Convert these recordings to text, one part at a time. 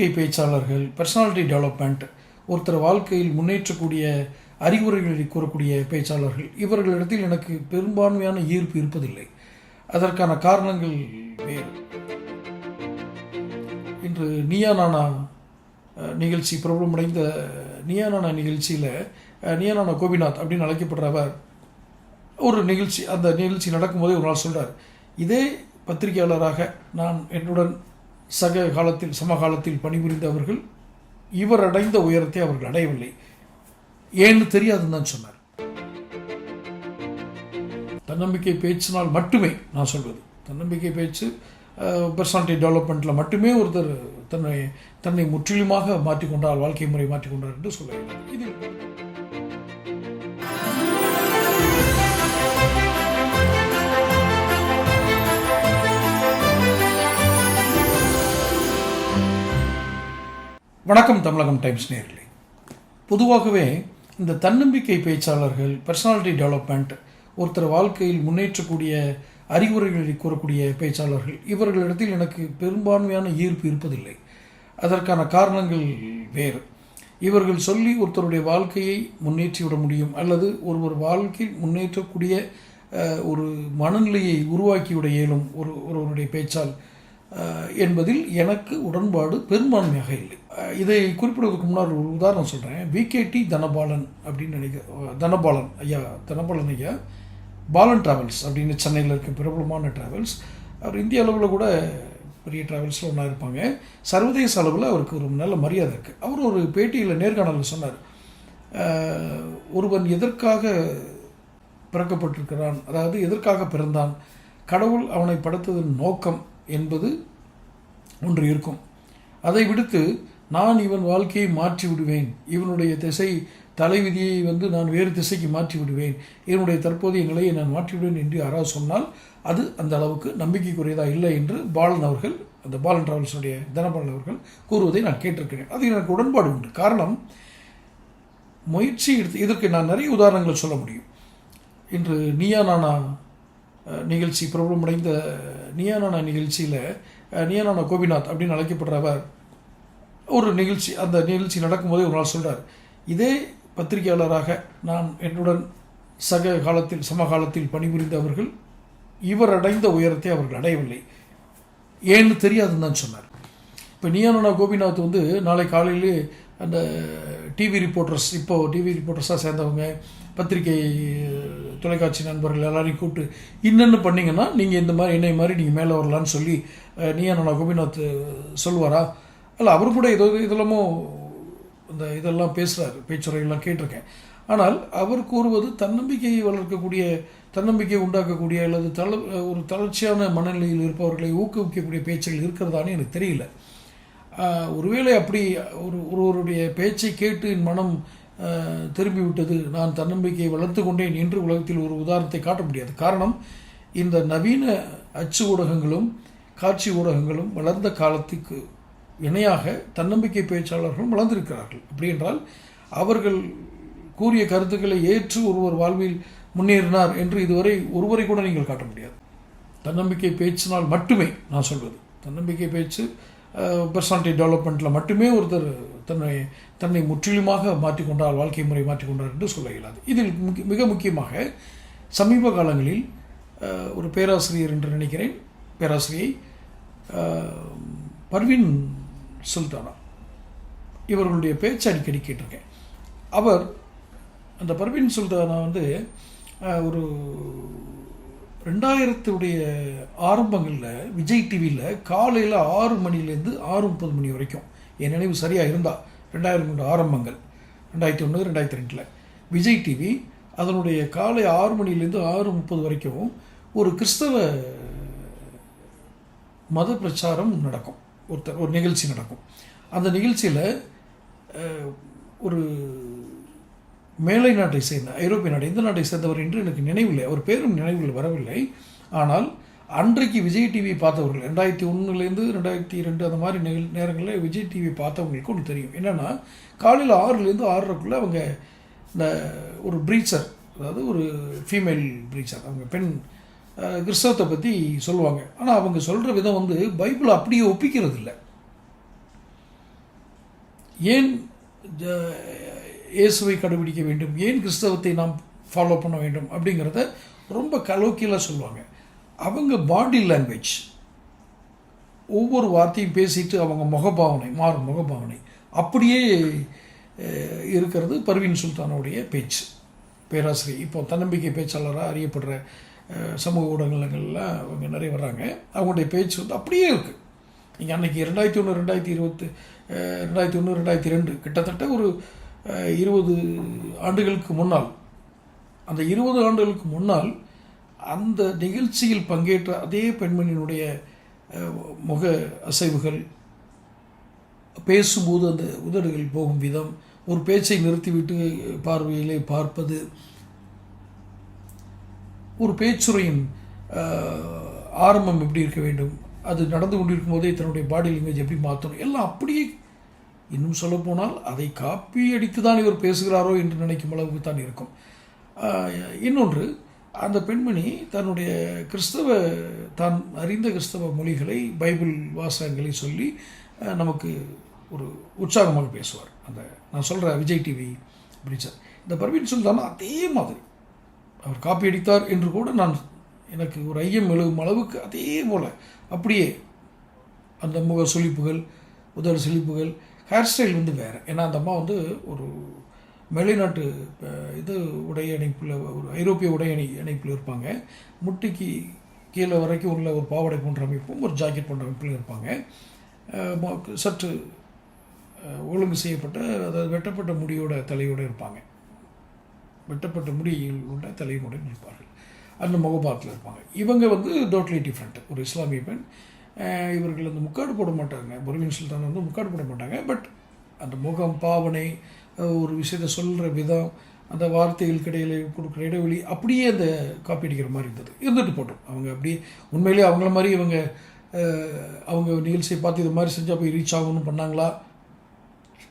நம்பிக்கை பேச்சாளர்கள் personality development ஒருத்தர் வாழ்க்கையில் முன்னேற்றக்கூடிய அறிவுரைகளை கூறக்கூடிய பேச்சாளர்கள் இவர்களிடத்தில் எனக்கு பெரும்பான்மையான ஈர்ப்பு இருப்பதில்லை. அதற்கான காரணங்கள் வேறு. இன்று நீயா நானா நிகழ்ச்சி பிரபலமடைந்த நீயா நானா நிகழ்ச்சியில் நீயா நானா கோபிநாத் அப்படின்னு அழைக்கப்படுற அவர் ஒரு நிகழ்ச்சி அந்த நிகழ்ச்சி நடக்கும்போதே ஒரு நாள் சொல்கிறார் இதே பத்திரிகையாளராக நான் என்னுடன் சக காலத்தில் சமகாலத்தில் பணிபுரிந்தவர்கள் இவர் அடைந்த உயரத்தை அவர்கள் அடையவில்லை. ஏன்னு தெரியாதுன்னு தான் சொன்னார். தன்னம்பிக்கை பேச்சினால் மட்டுமே நான் சொல்வது. தன்னம்பிக்கை பேச்சு பர்சனாலிட்டி டெவலப்மெண்ட்டில் மட்டுமே ஒருத்தர் தன்னை தன்னை முற்றிலுமாக மாற்றிக்கொண்டார் வாழ்க்கை முறை மாற்றிக்கொண்டார் என்று சொல்ல இது வணக்கம் தமிழகம் டைம்ஸ் நேர்லி பொதுவாகவே இந்த தன்னம்பிக்கை பேச்சாளர்கள் பர்சனாலிட்டி டெவலப்மெண்ட் ஒருத்தர் வாழ்க்கையில் முன்னேற்றக்கூடிய அறிவுரைகளை கூறக்கூடிய பேச்சாளர்கள் இவர்களிடத்தில் எனக்கு பெரும்பான்மையான ஈர்ப்பு இருப்பதில்லை. அதற்கான காரணங்கள் வேறு. இவர்கள் சொல்லி ஒருத்தருடைய வாழ்க்கையை முன்னேற்றிவிட முடியும் அல்லது ஒருவர் வாழ்க்கையில் முன்னேற்றக்கூடிய ஒரு மனநிலையை உருவாக்கிவிட இயலும் ஒரு ஒருவருடைய பேச்சால் என்பதில் எனக்கு உடன்பாடு பெரும்பான்மையாக இல்லை. இதை குறிப்பிடுவதற்கு முன்னால் ஒரு உதாரணம் சொல்கிறேன் விகேடி தனபாலன் அப்படின்னு நினைக்க தனபாலன் ஐயா தனபாலன் ஐயா பாலன் ட்ராவல்ஸ் அப்படின்னு சென்னையில் இருக்க பிரபலமான ட்ராவல்ஸ் அவர் இந்திய அளவில் கூட பெரிய ட்ராவல்ஸில் ஒன்றா இருப்பாங்க. சர்வதேச அளவில் அவருக்கு ஒரு நல்ல மரியாதை இருக்குது அவர் ஒரு பேட்டியில் நேர்காணலில் சொன்னார் ஒருவன் எதற்காக பிறக்கப்பட்டிருக்கிறான் அதாவது எதற்காக பிறந்தான்? கடவுள் அவனை படைத்ததன் நோக்கம் என்பது ஒன்று இருக்கும். அதை விடுத்து நான் இவன் வாழ்க்கையை மாற்றி விடுவேன் இவனுடைய திசை தலைவிதியை வந்து நான் வேறு திசைக்கு மாற்றி விடுவேன் இவனுடைய தற்போதைய நிலையை நான் மாற்றிவிடுவேன் என்று யாராவது சொன்னால் அது அந்த அளவுக்கு நம்பிக்கைக்குரியதாக இல்லை என்று பாலன் அவர்கள் அந்த பாலன் டிராவல்ஸுடைய தனபாலன் அவர்கள் கூறுவதை நான் கேட்டிருக்கிறேன். அது எனக்கு உடன்பாடு உண்டு. காரணம் முயற்சி எடுத்து இதற்கு நான் நிறைய உதாரணங்கள் சொல்ல முடியும். இன்று நீயா நானா நிகழ்ச்சி பிரபலமடைந்த நீயா நானா நிகழ்ச்சியில் நீயா நானா கோபிநாத் அப்படின்னு அழைக்கப்படுற அவர் ஒரு நிகழ்ச்சி அந்த நிகழ்ச்சி நடக்கும்போதே ஒரு நாள் சொல்கிறார் இதே பத்திரிகையாளராக நான் என்னுடன் சக காலத்தில் சமகாலத்தில் பணிபுரிந்தவர்கள் இவர் அடைந்த உயரத்தை அவர்கள் அடையவில்லை. ஏன்னு தெரியாதுன்னு தான் சொன்னார். இப்போ நியானா கோபிநாத் வந்து நாளை காலையிலே அந்த டிவி ரிப்போர்ட்டர்ஸ் இப்போ டிவி ரிப்போர்ட்டர்ஸாக சேர்ந்தவங்க பத்திரிகை தொலைக்காட்சி நண்பர்கள் எல்லாரையும் கூப்பிட்டு இன்னென்னு பண்ணீங்கன்னா நீங்கள் இந்த மாதிரி என்னை மாதிரி நீங்கள் மேலே வரலான்னு சொல்லி நியானா கோபிநாத் சொல்லுவாரா? அல்ல அவர் கூட ஏதோ இதெல்லாமோ இந்த இதெல்லாம் பேசுகிறார் பேச்சுரைகள்லாம் கேட்டிருக்கேன். ஆனால் அவர் கூறுவது தன்னம்பிக்கையை வளர்க்கக்கூடிய தன்னம்பிக்கையை உண்டாக்கக்கூடிய அல்லது தள ஒரு தளர்ச்சியான மனநிலையில் இருப்பவர்களை ஊக்குவிக்கக்கூடிய பேச்சுகள் இருக்கிறதான்னு எனக்கு தெரியல. ஒருவேளை அப்படி ஒரு ஒருவருடைய பேச்சை கேட்டு என் மனம் திரும்பிவிட்டது திரும்பி நான் தன்னம்பிக்கையை வளர்த்து கொண்டேன் என்று உலகத்தில் ஒரு உதாரணத்தை காட்ட முடியாது. காரணம் இந்த நவீன அச்சு ஊடகங்களும் காட்சி ஊடகங்களும் வளர்ந்த காலத்துக்கு இணையாக தன்னம்பிக்கை பேச்சாளர்களும் வளர்ந்திருக்கிறார்கள். அப்படி என்றால் அவர்கள் கூறிய கருத்துக்களை ஏற்று ஒருவர் வாழ்வில் முன்னேறினார் என்று இதுவரை ஒருவரை கூட நீங்கள் காட்ட முடியாது. தன்னம்பிக்கை பேச்சினால் மட்டுமே நான் சொல்வது. தன்னம்பிக்கை பேச்சு பர்சனாலிட்டி டெவலப்மெண்ட்டில் மட்டுமே ஒருத்தர் தன்னை தன்னை முற்றிலுமாக மாற்றிக்கொண்டார் வாழ்க்கை முறை மாற்றிக்கொண்டார் என்று சொல்ல இயலாது. இதில் மிக முக்கியமாக சமீப காலங்களில் ஒரு பேராசிரியர் என்று நினைக்கிறேன். பேராசிரியை பர்வின் பர்வீன் சுல்தானா. இவர்களுடைய பேச்சு அடிக்கடி கேட்டிருக்கேன். அவர் அந்த பர்வீன் சுல்தானா வந்து ஒரு ரெண்டாயிரத்துடைய ஆரம்பங்களில் விஜய் டிவியில் காலையில் ஆறு மணிலேருந்து ஆறு முப்பது மணி வரைக்கும் என் நினைவு சரியாக இருந்தால் ரெண்டாயிரம் ஆரம்பங்கள் ரெண்டாயிரத்தி ஒன்று ரெண்டாயிரத்தி ரெண்டில். விஜய் டிவி அதனுடைய காலை ஆறு மணிலேருந்து ஆறு முப்பது வரைக்கும் ஒரு கிறிஸ்தவ மத பிரச்சாரம் நடக்கும். ஒருத்தர் ஒரு நிகழ்ச்சி நடக்கும். அந்த நிகழ்ச்சியில் ஒரு மேலை நாட்டை சேர்ந்த ஐரோப்பிய நாடு எந்த நாட்டை சேர்ந்தவர் என்று எனக்கு நினைவில்லை. அவர் பேரும் நினைவில் வரவில்லை. ஆனால் அன்றைக்கு விஜய் டிவி பார்த்தவர்கள் ரெண்டாயிரத்தி ஒன்றுலேருந்து ரெண்டாயிரத்தி ரெண்டு அந்த மாதிரி நிகழ் நேரங்களில் விஜய் டிவி பார்த்தவங்களுக்கு ஒன்று தெரியும். என்னென்னா காலையில் ஆறுலேருந்து ஆறரைக்குள்ளே அவங்க இந்த ஒரு ப்ரீச்சர் அதாவது ஒரு ஃபீமேல் ப்ரீச்சர் அவங்க பெண் கிறிஸ்தவத்தை பற்றி சொல்லுவாங்க. ஆனால் அவங்க சொல்கிற விதம் வந்து பைபிள் அப்படியே ஒப்பிக்கிறது இல்லை ஏன் இயேசுவை கடைபிடிக்க வேண்டும்? ஏன் கிறிஸ்தவத்தை நாம் ஃபாலோ பண்ண வேண்டும்? அப்படிங்கிறத ரொம்ப கலோக்கியலாக சொல்லுவாங்க. அவங்க பாடி லாங்குவேஜ் ஒவ்வொரு வார்த்தையும் பேசிட்டு அவங்க முகபாவனை மாறும் முகபாவனை. அப்படியே இருக்கிறது பர்வீன் சுல்தானோடைய பேச்சு. பேராசிரியர் இப்போ தன்னம்பிக்கை பேச்சாளராக அறியப்படுற சமூக ஊடகங்கள்ல அவங்க நிறைய வர்றாங்க. அவங்களுடைய பேச்சு வந்து அப்படியே இருக்குது நீங்கள் அன்னைக்கு ரெண்டாயிரத்தி ஒன்று ரெண்டாயிரத்தி இருபத்து ரெண்டாயிரத்தி ஒன்று ரெண்டாயிரத்தி ரெண்டு கிட்டத்தட்ட ஒரு இருபது ஆண்டுகளுக்கு முன்னால் அந்த இருபது ஆண்டுகளுக்கு முன்னால் அந்த நிகழ்ச்சியில் பங்கேற்ற அதே பெண்மணியினுடைய முக அசைவுகள் பேசும்போது அந்த உதடுகள் போகும் விதம் ஒரு பேச்சை நிறுத்திவிட்டு பார்வையிலே பார்ப்பது ஒரு பேச்சுரையின் ஆரம்பம் எப்படி இருக்க வேண்டும்? அது நடந்து கொண்டிருக்கும் போதே தன்னுடைய பாடி லாங்குவேஜ் எப்படி மாற்றணும் எல்லாம் அப்படியே இன்னும் சொல்லப்போனால் அதை காப்பி அடித்து தான் இவர் பேசுகிறாரோ என்று நினைக்கும் அளவுக்கு தான் இருக்கும். இன்னொன்று அந்த பெண்மணி தன்னுடைய கிறிஸ்தவ தான் அறிந்த கிறிஸ்தவ மொழிகளை பைபிள் வாசகங்களை சொல்லி நமக்கு ஒரு உற்சாகமாக பேசுவார். அந்த நான் சொல்கிற விஜய் டிவி பிரிச்சர் இந்த பர்வீன் சுல்தான் அதே மாதிரி. அவர் காப்பி அடித்தார் என்று கூட நான் எனக்கு ஒரு ஐயம் எழுகும் அளவுக்கு அதே போல் அப்படியே அந்த முக சுழிப்புகள் உதடு சிலிப்புகள் ஹேர் ஸ்டைல் வந்து வேறு. ஏன்னா அந்த அம்மா வந்து ஒரு வெளிநாட்டு இது உடை அணைப்பில் ஒரு ஐரோப்பிய உடை அணி அணைப்பில் இருப்பாங்க. முட்டிக்கு கீழே வரைக்கும் உள்ள ஒரு பாவாடை போன்ற அமைப்பும் ஒரு ஜாக்கெட் போன்ற அமைப்பில் இருப்பாங்க. சற்று ஒழுங்கு செய்யப்பட்ட அதாவது வெட்டப்பட்ட முடியோட தலையோடு இருப்பாங்க. வெட்டப்பட்ட முடியில் கொண்ட தலைமுறை நிற்பார்கள். அந்த முகபாத்தில் இருப்பாங்க. இவங்க வந்து டோட்டலி டிஃப்ரெண்ட் ஒரு இஸ்லாமிய பெண் இவர்கள் அந்த முக்காடு போட மாட்டாங்க. பொருவின் சுல்தான் வந்து முக்காடு போட மாட்டாங்க. பட் அந்த முகம் பாவனை ஒரு விஷயத்தை சொல்கிற விதம் அந்த வார்த்தைகளுக்கு இடையில கொடுக்குற இடைவெளி அப்படியே அந்த காப்பி அடிக்கிற மாதிரி இருந்தது. இருந்துட்டு போட்டோம். அவங்க அப்படியே உண்மையிலேயே அவங்கள மாதிரி இவங்க அவங்க நிகழ்ச்சியை பார்த்து இது மாதிரி செஞ்சால் போய் ரீச் ஆகணும்னு பண்ணாங்களா?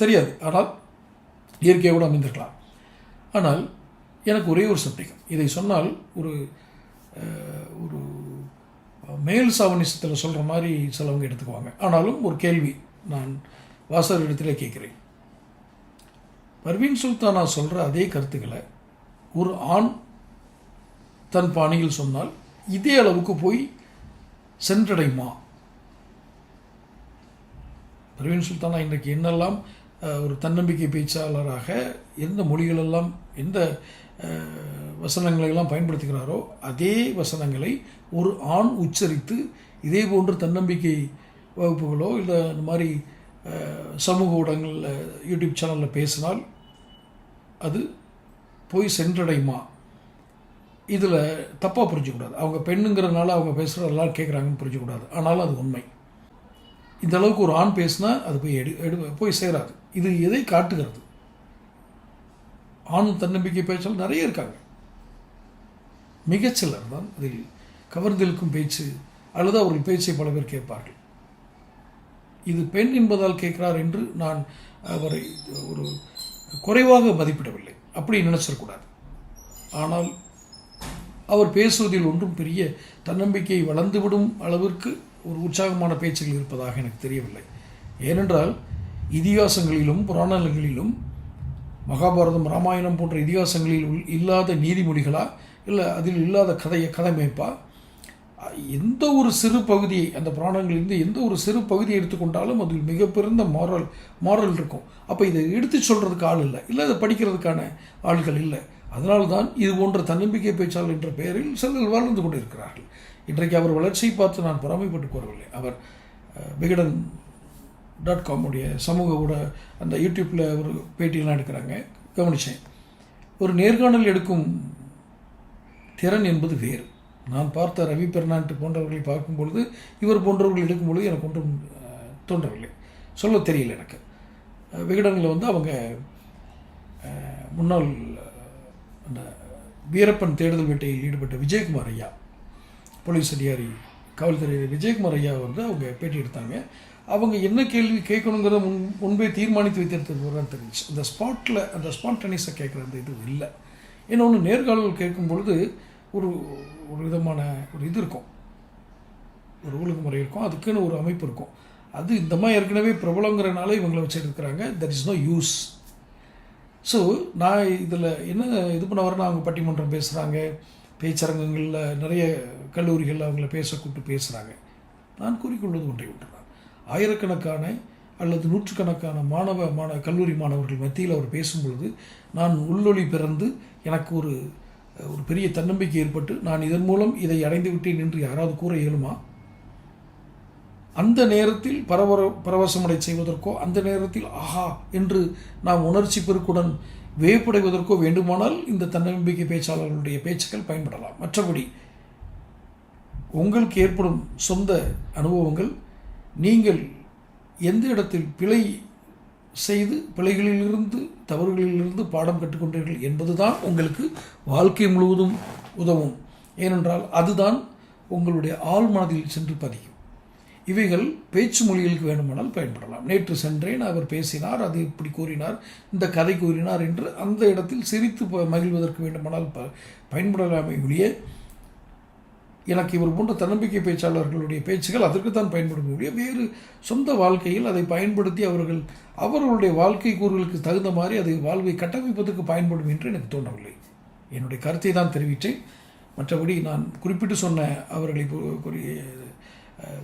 தெரியாது. ஆனால் இயற்கையாக அமைந்திருக்கலாம். ஆனால் எனக்கு ஒரே ஒரு சந்தேகம். இதை சொன்னால் ஒரு ஒரு மேல் சாவனிசத்தில் சொல்கிற மாதிரி சிலவங்க எடுத்துக்குவாங்க. ஆனாலும் ஒரு கேள்வி நான் வாசகரிடத்திலே கேட்குறேன். பர்வீன் சுல்தானா சொல்கிற அதே கருத்துக்களை ஒரு ஆண் தன் பாணியில் சொன்னால் இதே அளவுக்கு போய் சென்றடையுமா? பர்வீன் சுல்தானா இன்றைக்கு என்னெல்லாம் ஒரு தன்னம்பிக்கை பேச்சாளராக எந்த மொழிகளெல்லாம் எந்த அஹ், வசனங்களை எல்லாம் பயன்படுத்துகிறாரோ அதே வசனங்களை ஒரு ஆண் உச்சரித்து இதே போன்று தன்னம்பிக்கை வகுப்புகளோ இல்லை இந்த மாதிரி சமூக ஊடகங்களில் யூடியூப் சேனலில் பேசினால் அது போய் சென்றடையுமா? இதில் தப்பாக புரிஞ்சுக்கூடாது. அவங்க பெண்ணுங்கிறதுனால அவங்க பேசுகிறதெல்லாம் எல்லாரும் கேட்குறாங்கன்னு புரிஞ்சுக்கூடாது. ஆனாலும் அது உண்மை. இந்த அளவுக்கு ஒரு ஆண் பேசினா அது போய் எடு எடு போய் சேராது. இது எதை காட்டுகிறது? ஆண் தன்னம்பிக்கை பேச்சால் நிறைய இருக்காங்க. மிகச்சிலர் தான் அதில் கவர்ந்திருக்கும் பேச்சு அல்லது அவர்கள் பேச்சை பல பேர் கேட்பார்கள். இது பெண் என்பதால் கேட்கிறார் என்று நான் அவரை ஒரு குறைவாக மதிப்பிடவில்லை. அப்படி நினைச்சிடக்கூடாது. ஆனால் அவர் பேசுவதில் ஒன்றும் பெரிய தன்னம்பிக்கை வளர்ந்துவிடும் அளவிற்கு ஒரு உற்சாகமான பேச்சுகள் இருப்பதாக எனக்கு தெரியவில்லை. ஏனென்றால் இதிகாசங்களிலும் புராணங்களிலும் மகாபாரதம் ராமாயணம் போன்ற இதிகாசங்களில் உள்- இல்லாத நீதிமொழிகளா இல்லை அதில் இல்லாத கதையை கதைமைப்பா? எந்த ஒரு சிறு பகுதியை அந்த புராணங்களிலிருந்து எந்த ஒரு சிறு பகுதியை எடுத்துக்கொண்டாலும் அதில் மிகப்பெருந்த மாரல் மாரல் இருக்கும். அப்போ இதை எடுத்து சொல்கிறதுக்கு ஆள் இல்லை. இல்லை அதை படிக்கிறதுக்கான ஆள்கள் இல்லை. அதனால்தான் இது போன்ற தன்னம்பிக்கை பேச்சாளர் என்ற பெயரில் சிலர் வாழ்ந்து கொண்டு இருக்கிறார்கள் இன்றைக்கு அவர் வளர்ச்சியை பார்த்து நான் பொறாமைப்பட்டு கூறவில்லை அவர் அஹ், விகடன் டாட் காமுடைய சமூக ஊட அந்த யூடியூப்பில் ஒரு பேட்டியெல்லாம் எடுக்கிறாங்க. கவனித்தேன் ஒரு நேர்காணல் எடுக்கும் திறன் என்பது வேறு. நான் பார்த்த ரவி பெர்னாண்ட் போன்றவர்களை பார்க்கும் பொழுது இவர் போன்றவர்கள் எடுக்கும் பொழுது எனக்கு ஒன்றும் தோன்றவில்லை. சொல்ல தெரியல எனக்கு. விகடனில் வந்து அவங்க முன்னாள் அந்த வீரப்பன் தேடுதல் வேட்டையில் ஈடுபட்ட விஜயகுமார் ஐயா. போலீஸ் அதிகாரி காவல்துறை விஜயகுமார் ஐயா வந்து அவங்க பேட்டி எடுத்தாங்க. அவங்க என்ன கேள்வி கேட்கணுங்கிறத முன் முன்பே தீர்மானித்து வைத்திருந்தது தெரிஞ்சு. அந்த ஸ்பாட்டில் அந்த ஸ்பான்டனிஸை கேட்குற அந்த இது இல்லை. இன்னொன்று நேர்காணல் கேட்கும் பொழுது ஒரு ஒரு விதமான ஒரு இது இருக்கும். ஒரு ஒழுங்குமுறை இருக்கும். அதுக்குன்னு ஒரு அமைப்பு இருக்கும். அது இந்த மாதிரி ஏற்கனவே பிரபலங்கிறனால இவங்களை வச்சுருக்கிறாங்க that is no use so நான் இதில் என்ன இது பண்ண வரேன்னா அவங்க பட்டிமன்றம் பேசுகிறாங்க பேச்சரங்கங்களில் நிறைய கல்லூரிகளில் அவங்கள பேச கூப்பிட்டு பேசுகிறாங்க நான் கூறிக்கொள்வது ஒன்றை ஒன்றுதான். ஆயிரக்கணக்கான அல்லது நூற்றுக்கணக்கான மாணவ மாண கல்லூரி மாணவர்கள் மத்தியில் அவர் பேசும்பொழுது நான் உள்ளொளி பிறந்து எனக்கு ஒரு ஒரு பெரிய தன்னம்பிக்கை ஏற்பட்டு நான் இதன் மூலம் இதை அடைந்து விட்டேன் என்று யாராவது கூற இயலுமா? அந்த நேரத்தில் பரவர பரவசமடை செய்வதற்கோ அந்த நேரத்தில் ஆஹா என்று நாம் உணர்ச்சி பெருக்குடன் வேப்படைவதற்கோ வேண்டுமானால் இந்த தன்னம்பிக்கை பேச்சாளர்களுடைய பேச்சுக்கள் பயன்படலாம். மற்றபடி உங்களுக்கு ஏற்படும் சொந்த அனுபவங்கள் நீங்கள் எந்த இடத்தில் பிழை செய்து பிழைகளிலிருந்து தவறுகளிலிருந்து பாடம் கற்றுக்கொண்டீர்கள் என்பதுதான் உங்களுக்கு வாழ்க்கை முழுவதும் உதவும். ஏனென்றால் அதுதான் உங்களுடைய ஆழ்மனதில் சென்று பதியும். இவைகள் பேச்சு மொழிகளுக்கு வேண்டுமானால் பயன்படலாம். நேற்று சென்றேன் அவர் பேசினார் அது இப்படி கூறினார் இந்த கதை கூறினார் என்று அந்த இடத்தில் சிரித்து ப- மகிழ்வதற்கு வேண்டுமானால் ப பயன்படலாமே ஒழிய எனக்கு இவர் போன்ற தன்னம்பிக்கை பேச்சாளர்களுடைய பேச்சுகள் அதற்கு தான் பயன்படும் ஒழிய வேறு சொந்த வாழ்க்கையில் அதை பயன்படுத்தி அவர்கள் அவர்களுடைய வாழ்க்கை கூறுகளுக்கு தகுந்த மாதிரி அதை வாழ்வை கட்டமைப்பதற்கு பயன்படும் என்று எனக்கு தோன்றவில்லை. என்னுடைய கருத்தை தான் தெரிவித்தேன். மற்றபடி நான் குறிப்பிட்டு சொன்ன அவர்களை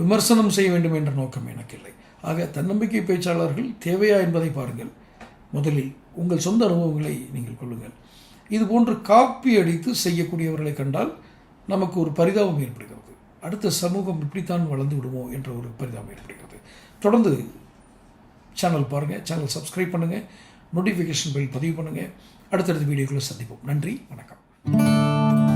விமர்சனம் செய்ய வேண்டும் என்ற நோக்கம் எனக்கு இல்லை. ஆக தன்னம்பிக்கை பேச்சாளர்கள் தேவையா என்பதை பாருங்கள். முதலில் உங்கள் சொந்த அனுபவங்களை நீங்கள் கொள்ளுங்கள். இது போன்று காப்பி அடித்து செய்யக்கூடியவர்களை கண்டால் நமக்கு ஒரு பரிதாபம் ஏற்படுகிறது. அடுத்த சமூகம் இப்படித்தான் வளர்ந்து விடுமோ என்ற ஒரு பரிதாபம் ஏற்படுகிறது. தொடர்ந்து சேனல் பாருங்கள் சேனல் சப்ஸ்கிரைப் பண்ணுங்கள் நோட்டிஃபிகேஷன் பில் பதிவு பண்ணுங்கள் அடுத்தடுத்த வீடியோக்களை சந்திப்போம். நன்றி வணக்கம்.